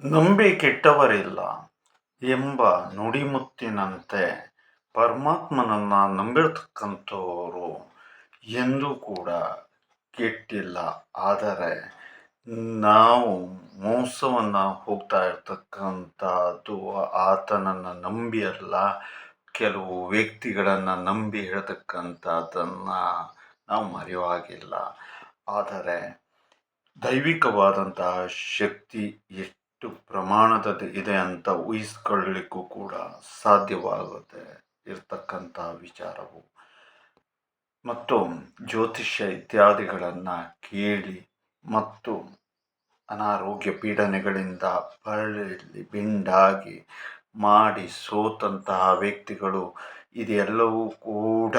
ನಂಬಿ ಕೆಟ್ಟವರಿಲ್ಲ ಎಂಬ ನುಡಿಮುತ್ತಿನಂತೆ ಪರಮಾತ್ಮನನ್ನ ನಂಬಿರ್ತಕ್ಕಂಥವರು ಎಂದೂ ಕೂಡ ಕೆಟ್ಟಿಲ್ಲ. ಆದರೆ ನಾವು ಮೋಸವನ್ನು ಹೋಗ್ತಾ ಇರ್ತಕ್ಕಂಥದ್ದು ಆತನನ್ನು ನಂಬಿ ಅಲ್ಲ. ಕೆಲವು ವ್ಯಕ್ತಿಗಳನ್ನು ನಂಬಿ ಹೇಳ್ತಕ್ಕಂಥದ್ದನ್ನು ನಾವು ಮರೆಯುವಾಗಿಲ್ಲ. ಆದರೆ ದೈವಿಕವಾದಂತಹ ಶಕ್ತಿ ಎಷ್ಟು ಪ್ರಮಾಣದಲ್ಲಿ ಇದೆ ಅಂತ ಊಹಿಸ್ಕೊಳ್ಳಿಕ್ಕೂ ಕೂಡ ಸಾಧ್ಯವಾಗುತ್ತೆ ಇರ್ತಕ್ಕಂತಹ ವಿಚಾರವು. ಮತ್ತು ಜ್ಯೋತಿಷ್ಯ ಇತ್ಯಾದಿಗಳನ್ನು ಕೇಳಿ ಮತ್ತು ಅನಾರೋಗ್ಯ ಪೀಡನೆಗಳಿಂದ ಬಳ್ಳಿ ಬಿಂಡಾಗಿ ಮಾಡಿ ಸೋತಂತಹ ವ್ಯಕ್ತಿಗಳು ಇದೆಲ್ಲವೂ ಕೂಡ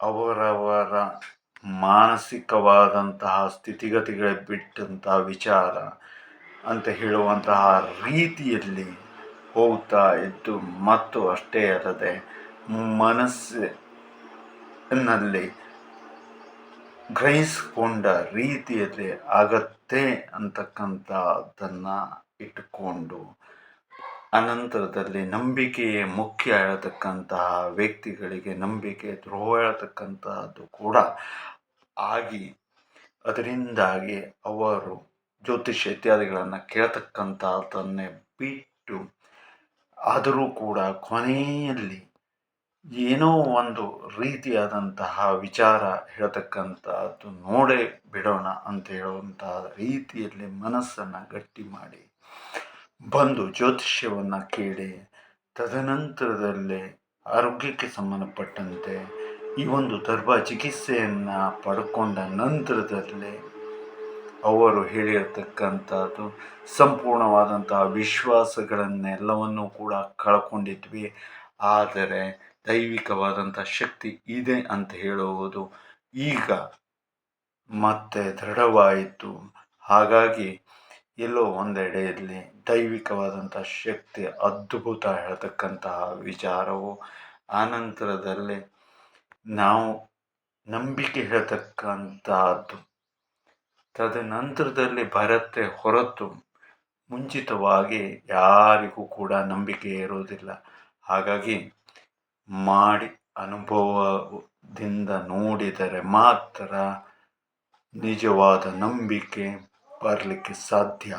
ಅವರವರ ಮಾನಸಿಕವಾದಂತಹ ಸ್ಥಿತಿಗತಿಗಳ ಬಿಟ್ಟಂತಹ ವಿಚಾರ ಅಂತ ಹೇಳುವಂತಹ ರೀತಿಯಲ್ಲಿ ಹೋಗ್ತಾ ಇದ್ದು ಮತ್ತು ಅಷ್ಟೇ ಅಲ್ಲದೆ ಮನಸ್ಸಿನಲ್ಲಿ ಗ್ರಹಿಸಿಕೊಂಡ ರೀತಿಯಲ್ಲಿ ಆಗತ್ತೆ ಅಂತಕ್ಕಂಥದ್ದನ್ನು ಇಟ್ಟುಕೊಂಡು ಅನಂತರದಲ್ಲಿ ನಂಬಿಕೆಯೇ ಮುಖ್ಯ ಹೇಳತಕ್ಕಂತಹ ವ್ಯಕ್ತಿಗಳಿಗೆ ನಂಬಿಕೆ ದ್ರೋಹ ಹೇಳ್ತಕ್ಕಂತಹದ್ದು ಕೂಡ ಆಗಿ ಅದರಿಂದಾಗಿ ಅವರು ಜ್ಯೋತಿಷ್ಯ ಇತ್ಯಾದಿಗಳನ್ನು ಕೇಳ್ತಕ್ಕಂಥದ್ದನ್ನೇ ಬಿಟ್ಟು ಆದರೂ ಕೂಡ ಕೊನೆಯಲ್ಲಿ ಏನೋ ಒಂದು ರೀತಿಯಾದಂತಹ ವಿಚಾರ ಹೇಳ್ತಕ್ಕಂಥದ್ದು ನೋಡೇ ಬಿಡೋಣ ಅಂತ ಹೇಳುವಂತಹ ರೀತಿಯಲ್ಲಿ ಮನಸ್ಸನ್ನು ಗಟ್ಟಿ ಮಾಡಿ ಬಂದು ಜ್ಯೋತಿಷ್ಯವನ್ನು ಕೇಳಿ ತದನಂತರದಲ್ಲಿ ಆರೋಗ್ಯಕ್ಕೆ ಸಂಬಂಧಪಟ್ಟಂತೆ ಈ ಒಂದು ದರ್ಭ ಚಿಕಿತ್ಸೆಯನ್ನು ಪಡ್ಕೊಂಡ ನಂತರದಲ್ಲಿ ಅವರು ಹೇಳಿರ್ತಕ್ಕಂಥದ್ದು, ಸಂಪೂರ್ಣವಾದಂತಹ ವಿಶ್ವಾಸಗಳನ್ನೆಲ್ಲವನ್ನೂ ಕೂಡ ಕಳ್ಕೊಂಡಿದ್ವಿ. ಆದರೆ ದೈವಿಕವಾದಂಥ ಶಕ್ತಿ ಇದೆ ಅಂತ ಹೇಳುವುದು ಈಗ ಮತ್ತೆ ದೃಢವಾಯಿತು. ಹಾಗಾಗಿ ಎಲ್ಲೋ ಒಂದೆಡೆಯಲ್ಲಿ ದೈವಿಕವಾದಂಥ ಶಕ್ತಿ ಅದ್ಭುತ ಹೇಳ್ತಕ್ಕಂತಹ ವಿಚಾರವು ಆನಂತರದಲ್ಲಿ ನಾವು ನಂಬಿಕೆ ಹೇಳ್ತಕ್ಕಂಥದ್ದು ತದನಂತರದಲ್ಲಿ ಬರತ್ತೆ ಹೊರತು ಮುಂಚಿತವಾಗಿ ಯಾರಿಗೂ ಕೂಡ ನಂಬಿಕೆ ಇರೋದಿಲ್ಲ ಹಾಗಾಗಿ ಮಾಡಿ ಅನುಭವದಿಂದ ನೋಡಿದರೆ ಮಾತ್ರ ನಿಜವಾದ ನಂಬಿಕೆ ಬರಲಿಕ್ಕೆ ಸಾಧ್ಯ.